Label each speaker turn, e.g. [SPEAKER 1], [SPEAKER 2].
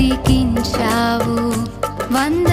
[SPEAKER 1] బ్రతికించావు వంద